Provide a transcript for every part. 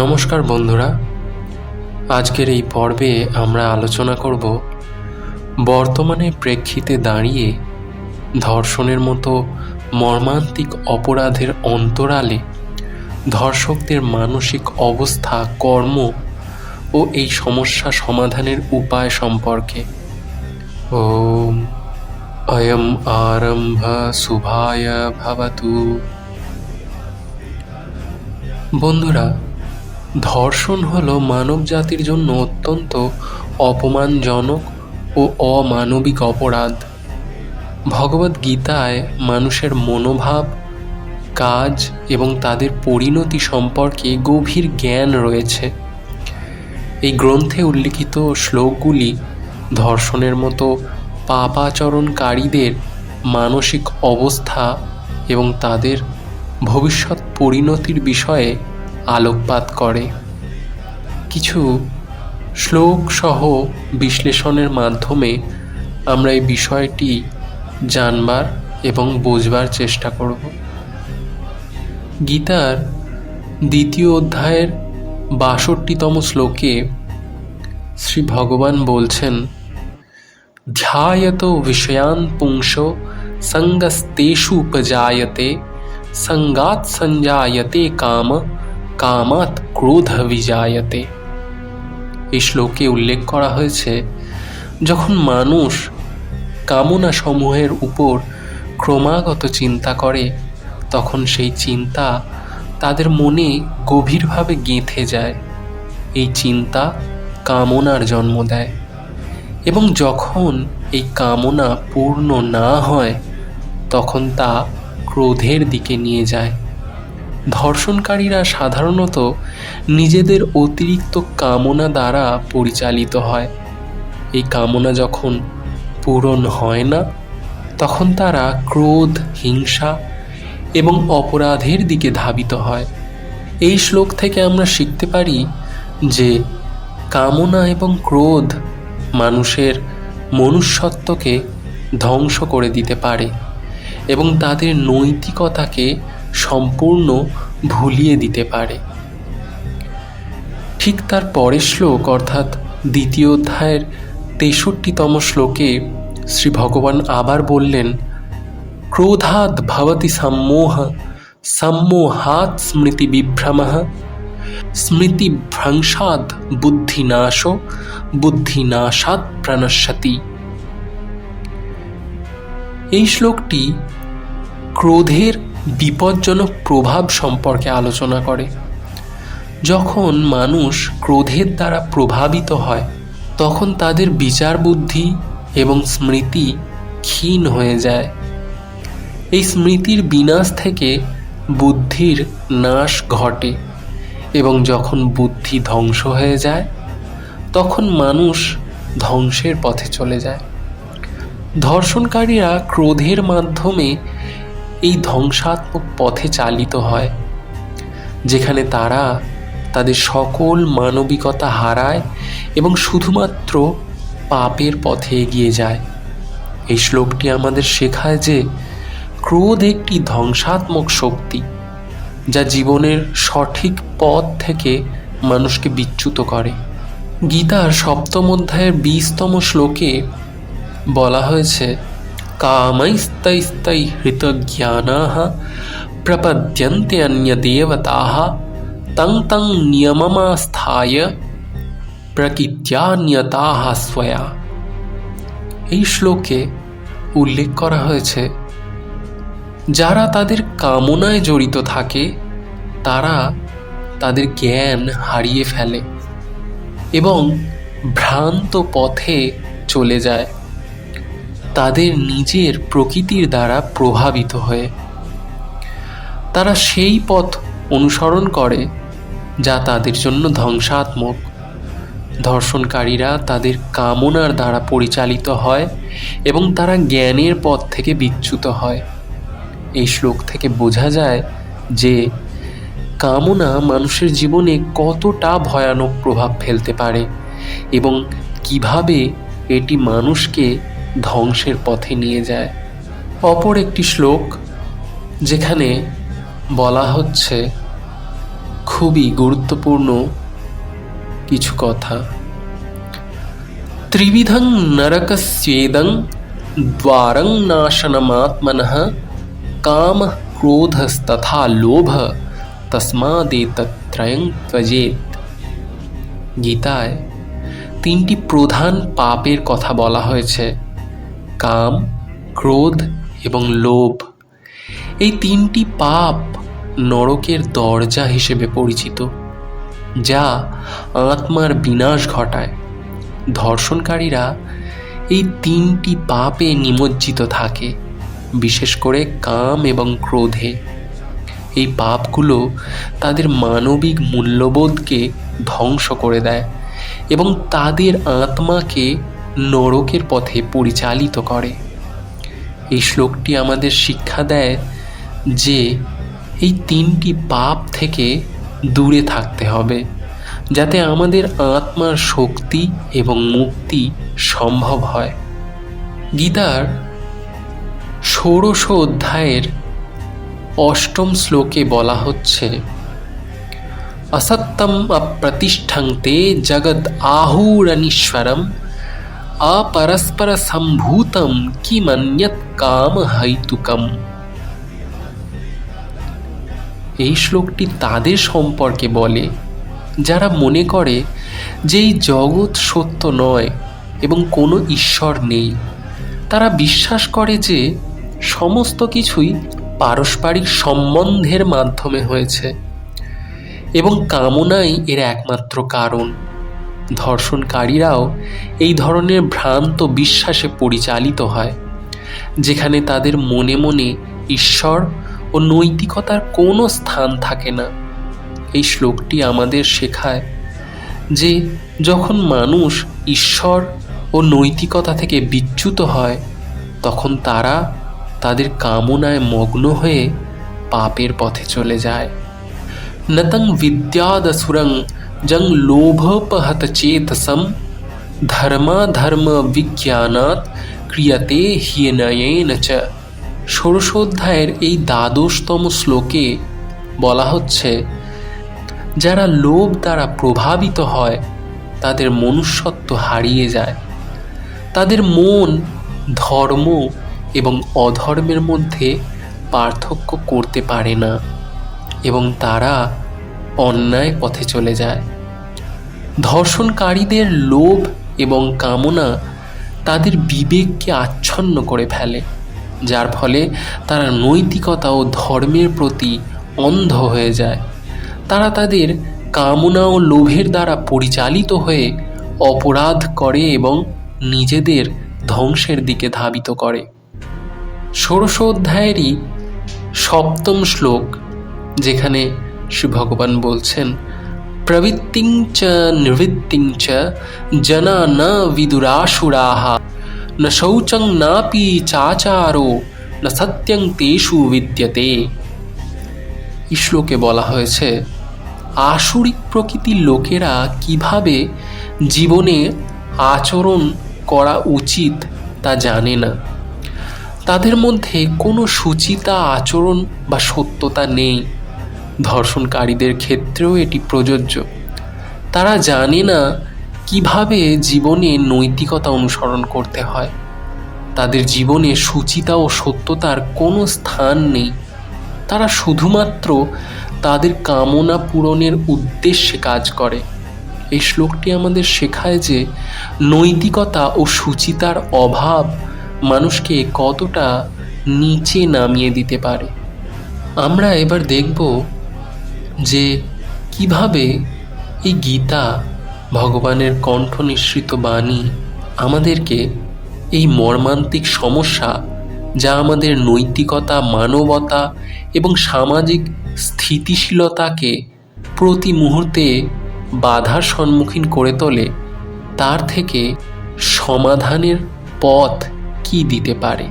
নমস্কার বন্ধুরা। আজকের এই পর্বে আমরা আলোচনা করব বর্তমানে প্রেক্ষিতে দাঁড়িয়ে ধর্ষণের মতো মর্মান্তিক অপরাধের অন্তরালে ধর্ষকদের মানসিক অবস্থা, কর্ম ও এই সমস্যা সমাধানের উপায় সম্পর্কে। ওম অয়ম আরম্ভ শুভায় ভবতু। বন্ধুরা ধর্ষণ হলো মানব জাতির জন্য অত্যন্ত অপমানজনক ও অমানবিক অপরাধ। ভগবদ গীতায় মানুষের মনোভাব, কাজ এবং তাদের পরিণতি সম্পর্কে গভীর জ্ঞান রয়েছে। এই গ্রন্থে উল্লিখিত শ্লোকগুলি ধর্ষণের মতো পাপাচরণকারীদের মানসিক অবস্থা এবং তাদের ভবিষ্যৎ পরিণতির বিষয়ে আলোকপাত করে। কিছু শ্লোক সহ বিশ্লেষণের মাধ্যমে আমরা এই বিষয়টি জানবার এবং বোঝবার চেষ্টা করব। গীতার দ্বিতীয় অধ্যায়ের বাষট্টিতম শ্লোকে শ্রী ভগবান বলছেন ধ্যায়ত বিষয়ান পুংস সঙ্গস্তেষু উপজায়তে সঙ্গাত সঞ্জায়তে কাম কামাত ক্রোধ বিজায়তে। এই শ্লোকে উল্লেখ করা হয়েছে, যখন মানুষ কামনা সমূহের উপর ক্রমাগত চিন্তা করে, তখন সেই চিন্তা তাদের মনে গভীরভাবে গেঁথে যায়। এই চিন্তা কামনার জন্ম দেয় এবং যখন এই কামনা পূর্ণ না হয়, তখন তা ক্রোধের দিকে নিয়ে যায়। ধর্ষণকারীরা সাধারণত নিজেদের অতিরিক্ত কামনা দ্বারা পরিচালিত হয়। এই কামনা যখন পূরণ হয় না, তখন তারা ক্রোধ, হিংসা এবং অপরাধের দিকে ধাবিত হয়। এই শ্লোক থেকে আমরা শিখতে পারি যে কামনা এবং ক্রোধ মানুষের মনুষ্যত্বকে ধ্বংস করে দিতে পারে এবং তাদের নৈতিকতাকে সম্পূর্ণ ভুলিয়ে দিতে পারে। ঠিক তার পরের শ্লোক, অর্থাৎ দ্বিতীয় অধ্যায়ের তেষট্টিতম শ্লোকে শ্রী ভগবান আবার বললেন, ক্রোধাৎ ভবতি সম্মোহ, সম্মোহাৎ স্মৃতি বিভ্রম। স্মৃতি স্মৃতিভ্রংশাৎ বুদ্ধিনাশ, বুদ্ধিনাশাৎ প্রণশ্যতি। এই শ্লোকটি ক্রোধের বিপজ্জনক প্রভাব সম্পর্কে আলোচনা করে। যখন মানুষ ক্রোধের দ্বারা প্রভাবিত হয়, তখন তাদের বিচার বুদ্ধি এবং স্মৃতি ক্ষীণ হয়ে যায়। এই স্মৃতির বিনাশ থেকে বুদ্ধির নাশ ঘটে এবং যখন বুদ্ধি ধ্বংস হয়ে যায়, তখন মানুষ ধ্বংসের পথে চলে যায়। ধর্ষণকারীরা ক্রোধের মাধ্যমে এই ধ্বংসাত্মক পথে চালিত হয়, যেখানে তারা তাদের সকল মানবিকতা হারায় এবং শুধুমাত্র পাপের পথে এগিয়ে যায়। এই শ্লোকটি আমাদের শেখায় যে ক্রোধ একটি ধ্বংসাত্মক শক্তি, যা জীবনের সঠিক পথ থেকে মানুষকে বিচ্যুত করে। গীতার সপ্তম অধ্যায়ের বিশতম শ্লোকে বলা হয়েছে প্রপদ্যন্তে অন্যদেবতাः তং তং নিয়মমাস্থায় প্রকৃত্যান্যতাः স্বয়া এই শ্লোকে উল্লেখ করা হয়েছে, যারা তাদের কামনায় জড়িত থাকে, তারা তাদের জ্ঞান হারিয়ে ফেলে এবং ভ্রান্ত পথে চলে যায়। তাদের নিজের প্রকৃতির দ্বারা প্রভাবিত হয়ে। তারা সেই পথ অনুসরণ করে যা তাদের জন্য ধ্বংসাত্মক। ধর্ষণকারীরা তাদের কামনার দ্বারা পরিচালিত হয় এবং তারা জ্ঞানের পথ থেকে বিচ্যুত হয়। এই শ্লোক থেকে বোঝা যায় যে কামনা মানুষের জীবনে কতটা ভয়ানক প্রভাব ফেলতে পারে এবং কীভাবে এটি মানুষকে ধ্বংসের পথে নিয়ে যায়। অপর একটি শ্লোক, যেখানে বলা হচ্ছে, খুবই গুরুত্বপূর্ণ কিছু কথা। ত্রিবিধং নরকস্যেদং দ্বারং নাশনমাত্মনঃ কাম ক্রোধস্তথা লোভ তস্মাদেতত্রয়ং ত্বজেত গীতায় তিনটি প্রধান পাপের কথা বলা হয়েছে। কাম, ক্রোধ এবং লোভ। এই তিনটি পাপ নরকের দরজা হিসেবে পরিচিত, যা আত্মার বিনাশ ঘটায়। ধর্ষণকারীরা এই তিনটি পাপে নিমজ্জিত থাকে, বিশেষ করে কাম এবং ক্রোধে। এই পাপগুলো তাদের মানবিক মূল্যবোধকে ধ্বংস করে দেয় এবং তাদের আত্মাকে নরকের পথে পরিচালিত করে। এই শ্লোকটি আমাদের শিক্ষা দেয় যে এই তিনটি পাপ থেকে দূরে থাকতে হবে, যাতে আমাদের আত্মার শক্তি এবং মুক্তি সম্ভব হয়। গীতার ষোড়শ অধ্যায়ের অষ্টম শ্লোকে বলা হচ্ছে, অসত্যম অপ্রতিষ্ঠাং তে জগৎ আহুরণীশ্বরম আপরস্পর সম্ভূতম কি মন্যত কাম হৈতুকম এই শ্লোকটি তাদের সম্পর্কে বলে, যারা মনে করে যে এই জগৎ সত্য নয় এবং কোনো ঈশ্বর নেই, তারা বিশ্বাস করে যে সমস্ত কিছুই পারস্পরিক সম্বন্ধের মাধ্যমে হয়েছে এবং কামনাই এর একমাত্র কারণ। ধর্ষণকারীরাও এই ধরনের ভ্রান্ত বিশ্বাসে পরিচালিত হয়, যেখানে তাদের মনে মনে ঈশ্বর ও নৈতিকতার কোনো স্থান থাকে না। এই শ্লোকটি আমাদের শেখায় যে যখন মানুষ ঈশ্বর ও নৈতিকতা থেকে বিচ্যুত হয়, তখন তারা তাদের কামনায় মগ্ন হয়ে পাপের পথে চলে যায়। নতং বিদ্যাদসুরং जं लोभोपहतचेतसं ধর্মাধর্মবিজ্ঞানাৎ ক্রিয়াতে হিয়েনয়েন চ ষোড়শোধ্যায়ের এই দ্বাদশতম শ্লোকে বলা হচ্ছে যারা লোভ দ্বারা প্রভাবিত হয় তাদের মনুষ্যত্ব হারিয়ে যায় তাদের মন ধর্ম এবং অধর্মের মধ্যে পার্থক্য করতে পারে না এবং তারা অন্যায় পথে চলে যায় ধর্ষণকারীদের লোভ এবং কামনা তাদের বিবেককে আচ্ছন্ন করে ফেলে, যার ফলে তারা নৈতিকতা ও ধর্মের প্রতি অন্ধ হয়ে যায়। তারা তাদের কামনা ও লোভের দ্বারা পরিচালিত হয়ে অপরাধ করে এবং নিজেদের ধ্বংসের দিকে ধাবিত করে। ষোড়শ অধ্যায়েরই সপ্তম শ্লোক, যেখানে শ্রী ভগবান বলছেন প্রবৃত্তিং চ নিবৃত্তিং চ জনা ন বিদুরাসুরাহা ন শৌচং নাপি চাচারো ন সত্যং তেষু বিদ্যতে এই শ্লোকে বলা হয়েছে আসুরিক প্রকৃতির লোকেরা কীভাবে জীবনে আচরণ করা উচিত তা জানে না তাদের মধ্যে কোনো সুচিতা আচরণ বা সত্যতা নেই ধর্ষণকারীদের ক্ষেত্রেও এটি প্রযোজ্য। তারা জানে না কীভাবে জীবনে নৈতিকতা অনুসরণ করতে হয়। তাদের জীবনে সুচিতা ও সত্যতার কোনো স্থান নেই। তারা শুধুমাত্র তাদের কামনা পূরণের উদ্দেশ্যে কাজ করে। এই শ্লোকটি আমাদের শেখায় যে নৈতিকতা ও সুচিতার অভাব মানুষকে কতটা নিচে নামিয়ে দিতে পারে। আমরা এবার দেখব যে কীভাবে এই গীতা, ভগবানের কণ্ঠ নিঃসৃত বাণী আমাদেরকে এই মর্মান্তিক সমস্যা যা আমাদের নৈতিকতা, মানবতা এবং সামাজিক স্থিতিশীলতাকে প্রতি মুহূর্তে বাধার সম্মুখীন করে তোলে, তার থেকে সমাধানের পথ কি দিতে পারে?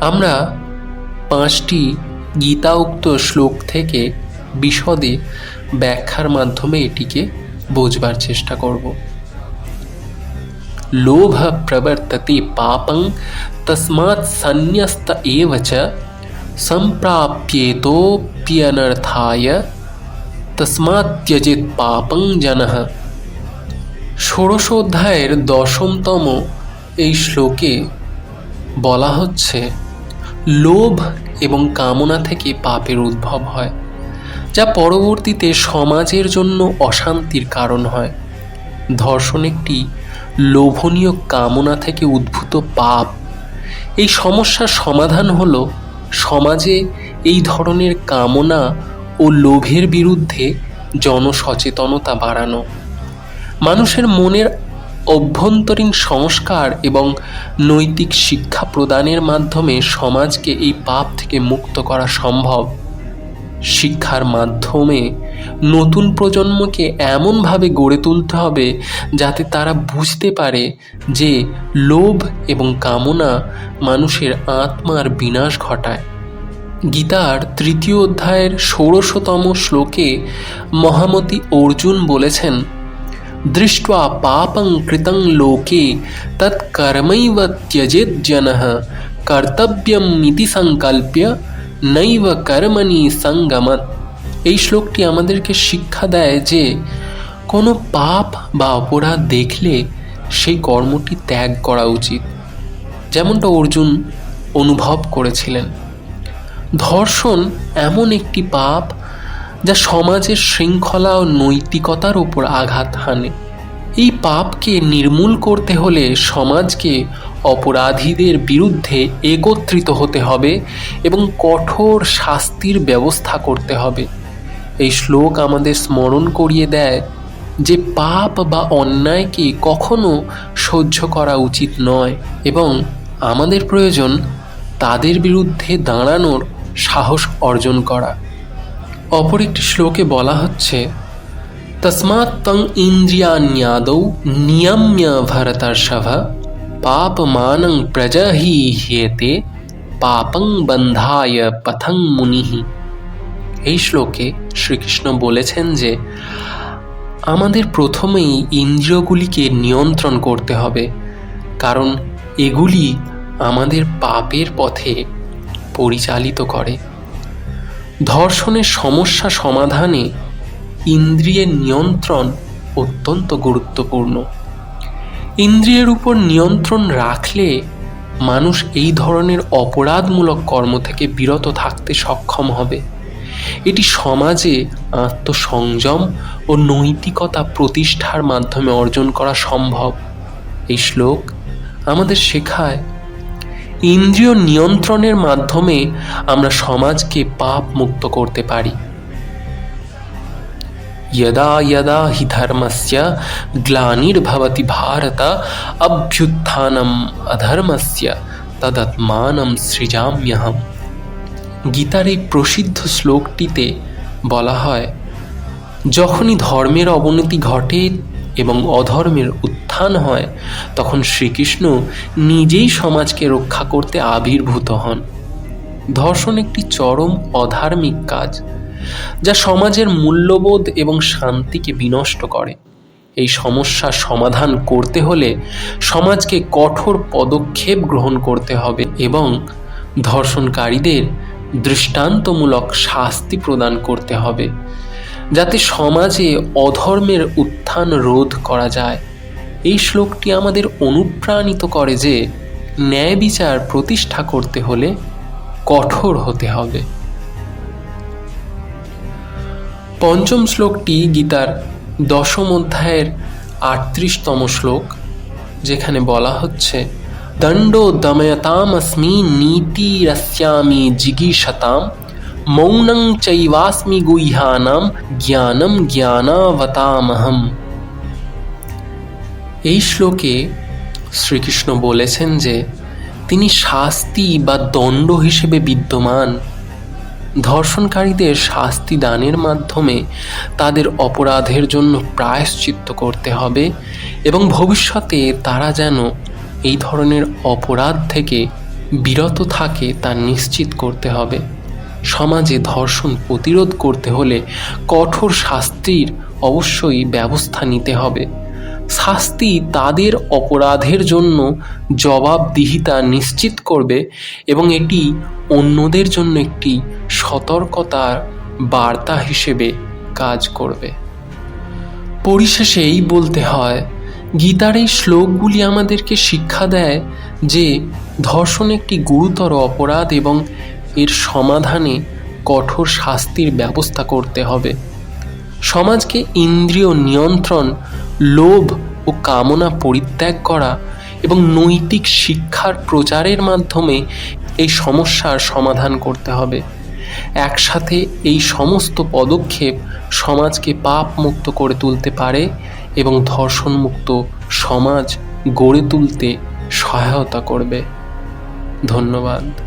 আমরা পাঁচটি গীতাউক্ত শ্লোক থেকে বিশদে ব্যাখ্যার মাধ্যমে এটিকে বোঝবার চেষ্টা করব। লোভ প্রবর্ততে পাপং তস্মাৎ সন্ন্যস্ত এব চ সম্প্রাপ্যেতোপ্যনর্থায় তসমাৎ ত্যজেত পাপং জনঃ। ষোড়শ অধ্যায়ের দশমতম এই শ্লোকে বলা হচ্ছে, লোভ এবং কামনা থেকে পাপের উদ্ভব হয়, যা পরবর্তীতে সমাজের জন্য অশান্তির কারণ হয়। ধর্ষণ একটি লোভনীয় কামনা থেকে উদ্ভূত পাপ। এই সমস্যার সমাধান হল সমাজে এই ধরনের কামনা ও লোভের বিরুদ্ধে জনসচেতনতা বাড়ানো। মানুষের মনের অভ্যন্তরীণ সংস্কার এবং নৈতিক শিক্ষা প্রদানের মাধ্যমে সমাজকে এই পাপ থেকে মুক্ত করা সম্ভব। শিক্ষার মাধ্যমে নতুন প্রজন্মকে এমনভাবে গড়ে তুলতে হবে যাতে তারা বুঝতে পারে যে লোভ এবং কামনা মানুষের আত্মার বিনাশ ঘটায়। গীতার তৃতীয় অধ্যায়ের ষোড়শতম শ্লোকে মহামতি অর্জুন বলেছেন दृष्ट्वा पापं कृतं लोके तत्कर्मैव त्यजेज्जनः কর্তব্যম ইতি সংকল্প্য নৈব কর্মণি সঙ্গমত এই শ্লোকটি আমাদেরকে শিক্ষা দেয় যে, কোনো পাপ বা অপরাধ দেখলে সেই কর্মটি ত্যাগ করা উচিত। যেমনটা অর্জুন অনুভব করেছিলেন। ধর্ষণ এমন একটি পাপ যা সমাজের শৃঙ্খলা ও নৈতিকতার উপর আঘাত হানে। এই পাপকে নির্মূল করতে হলে সমাজকে অপরাধীদের বিরুদ্ধে একত্রিত হতে হবে এবং কঠোর শাস্তির ব্যবস্থা করতে হবে। এই শ্লোক আমাদের স্মরণ করিয়ে দেয় যে পাপ বা অন্যায়কে কখনো সহ্য করা উচিত নয় এবং আমাদের প্রয়োজন তাদের বিরুদ্ধে দাঁড়ানোর সাহস অর্জন করা। অপর একটি শ্লোকে বলা হচ্ছে, তসমাৎ তং ইন্দ্রিয়ান্যাদৌ নিয়ম্য ভরতর্ষভ পাপমানং প্রজহিহ্যেতে পাপং বন্ধায় পথং মুনিঃ এই শ্লোকে শ্রীকৃষ্ণ বলেছেন যে, আমাদের প্রথমেই ইন্দ্রিয়গুলিকে নিয়ন্ত্রণ করতে হবে, কারণ এগুলি আমাদের পাপের পথে পরিচালিত করে। ধর্ষণের সমস্যা সমাধানে ইন্দ্রিয়ের নিয়ন্ত্রণ অত্যন্ত গুরুত্বপূর্ণ। ইন্দ্রিয়ের উপর নিয়ন্ত্রণ রাখলে মানুষ এই ধরনের অপরাধমূলক কর্ম থেকে বিরত থাকতে সক্ষম হবে। এটি সমাজে আত্মসংযম ও নৈতিকতা প্রতিষ্ঠার মাধ্যমে অর্জন করা সম্ভব। এই শ্লোক আমাদের শেখায় ইন্দ্রিয় নিয়ন্ত্রণের মাধ্যমে আমরা সমাজকে পাপ মুক্ত করতে পারি यदा यदा हि धर्मस्य ग्लानिर्भवति भारत अभ्युत्थानम् अधर्मस्य তদাত্মানম সৃজাম্যহম গীতার এই প্রসিদ্ধ শ্লোকটিতে বলা হয় যখনই ধর্মের অবনতি ঘটে এবং অধর্মের উত্থান হয়, তখন শ্রীকৃষ্ণ নিজেই সমাজকে রক্ষা করতে আবির্ভূত হন। ধর্ষণ একটি চরম অধার্মিক কাজ, যা সমাজের মূল্যবোধ এবং শান্তিকে বিনষ্ট করে। এই সমস্যার সমাধান করতে হলে সমাজকে কঠোর পদক্ষেপ গ্রহণ করতে হবে এবং ধর্ষণকারীদের দৃষ্টান্তমূলক শাস্তি প্রদান করতে হবে, যাতে সমাজে অধর্মের উত্থান রোধ করা যায়। এই শ্লোকটি আমাদের অনুপ্রাণিত করে যে ন্যায় বিচার প্রতিষ্ঠা করতে হলে কঠোর হতে হবে। পঞ্চম শ্লোকটি গীতার দশম অধ্যায়ের আটত্রিশতম শ্লোক, যেখানে বলা হচ্ছে, দণ্ড দময়তামস্মি নীতিরস্যামি জিগীষতাম, মৌনং চৈবাস্মি গুহ্যানাম জ্ঞানম জ্ঞানাবতামহম। এই শ্লোকে শ্রীকৃষ্ণ বলেছেন যে তিনি শাস্তি বা দণ্ড হিসেবে বিদ্যমান। ধর্ষণকারীদের শাস্তি দানের মাধ্যমে তাদের অপরাধের জন্য প্রায়শ্চিত্ত করতে হবে এবং ভবিষ্যতে তারা যেন এই ধরনের অপরাধ থেকে বিরত থাকে তা নিশ্চিত করতে হবে। সমাজে ধর্ষণ প্রতিরোধ করতে হলে কঠোর শাস্তির অবশ্যই ব্যবস্থা নিতে হবে। শাস্তি তাদের অপরাধের জন্য জবাবদিহিতা নিশ্চিত করবে এবং এটি অন্যদের জন্য একটি সতর্কতার বার্তা হিসেবে কাজ করবে। পরিশেষে এই বলতে হয়, গীতার এই শ্লোকগুলি আমাদেরকে শিক্ষা দেয় যে ধর্ষণ একটি গুরুতর অপরাধ এবং এর সমাধানে কঠোর শাস্তির ব্যবস্থা করতে হবে। সমাজকে ইন্দ্রিয় নিয়ন্ত্রণ লোভ ও কামনা পরিত্যাগ করা এবং নৈতিক শিক্ষার প্রচারের মাধ্যমে এই সমস্যার সমাধান করতে হবে। একসাথে এই সমস্ত পদক্ষেপ সমাজকে পাপ মুক্ত করে তুলতে পারে এবং ধর্ষণমুক্ত সমাজ গড়ে তুলতে সহায়তা করবে। ধন্যবাদ।